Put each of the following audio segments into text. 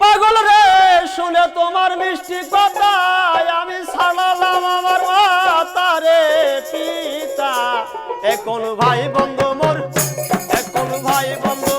পাগল রে, শুনে তোমার মিষ্টি কথায় আমি ছাড়ালাম আমার মাতা রে পিতা। এখন ভাই বন্ধু মোর, এখন ভাই বন্ধু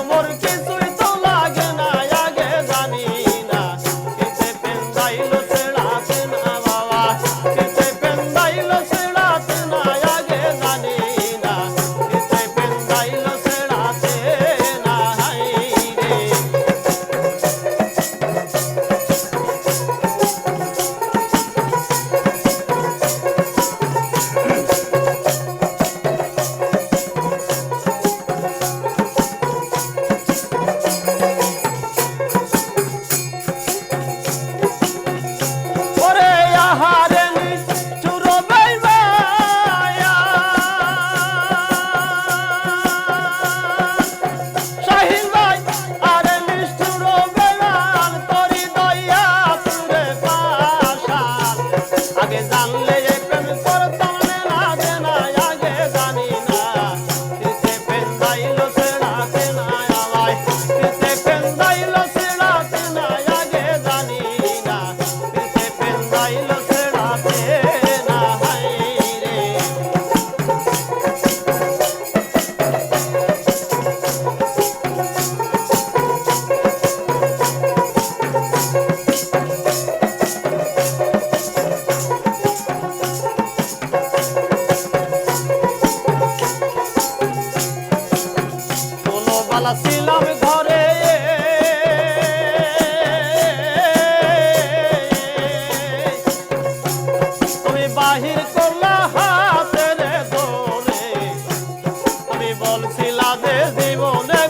শালা ছিলাম ঘরে। তুমি বাহির করলা হাতে ধরে তুমি বলছিলা যে জীবনে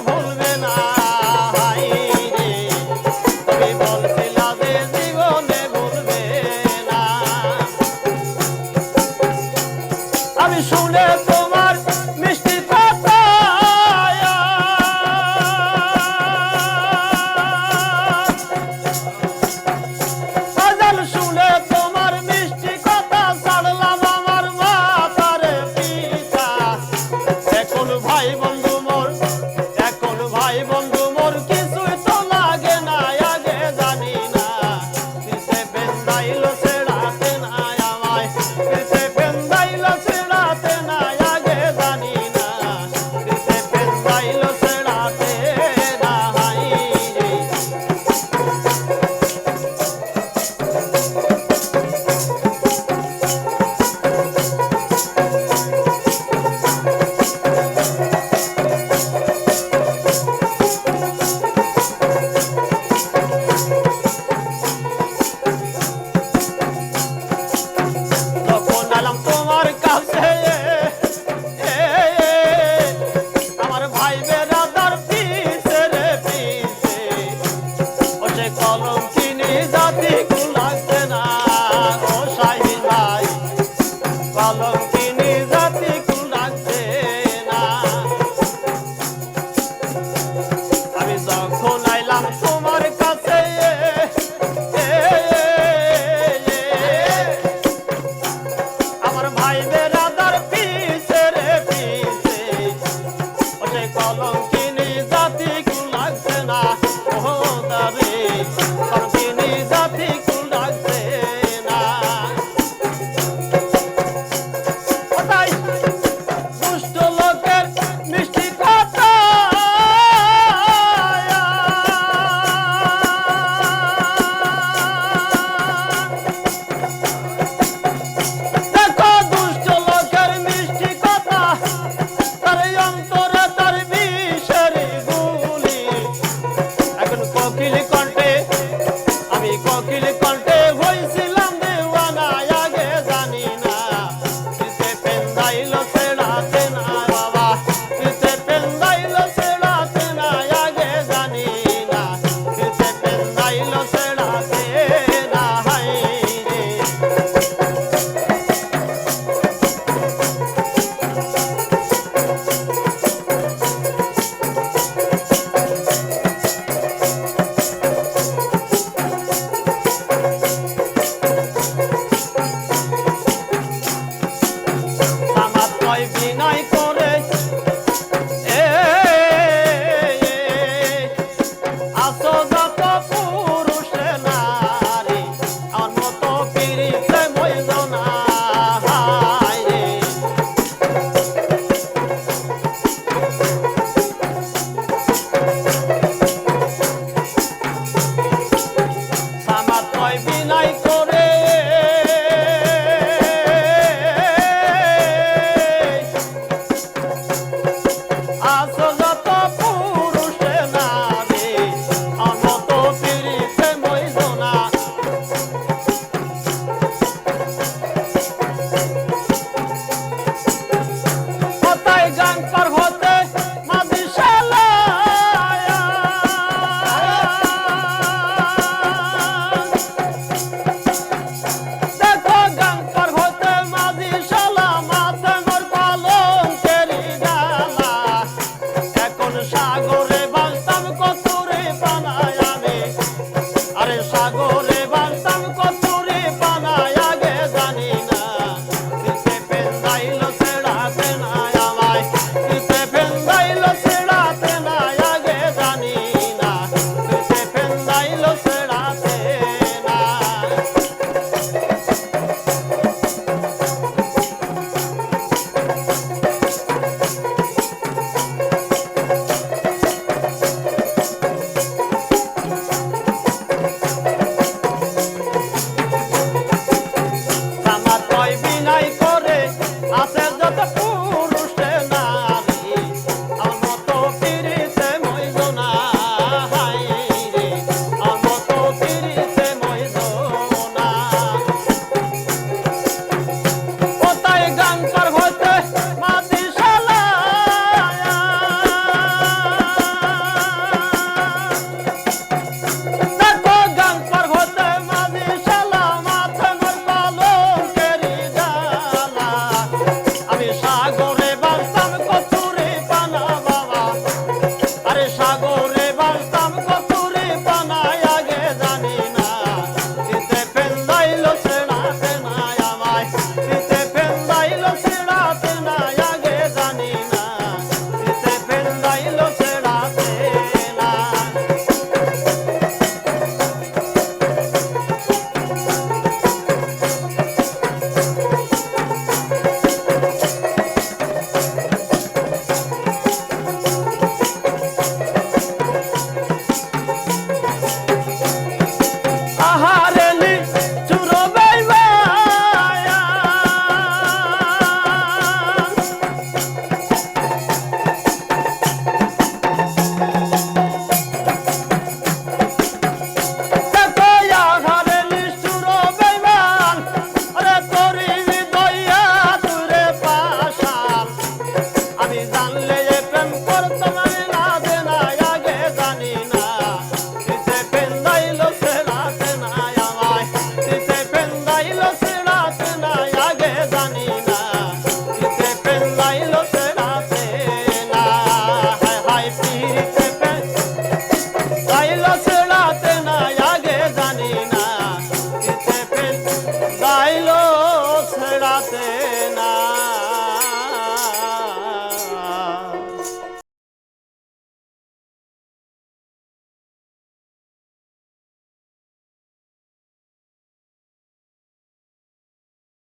রাতে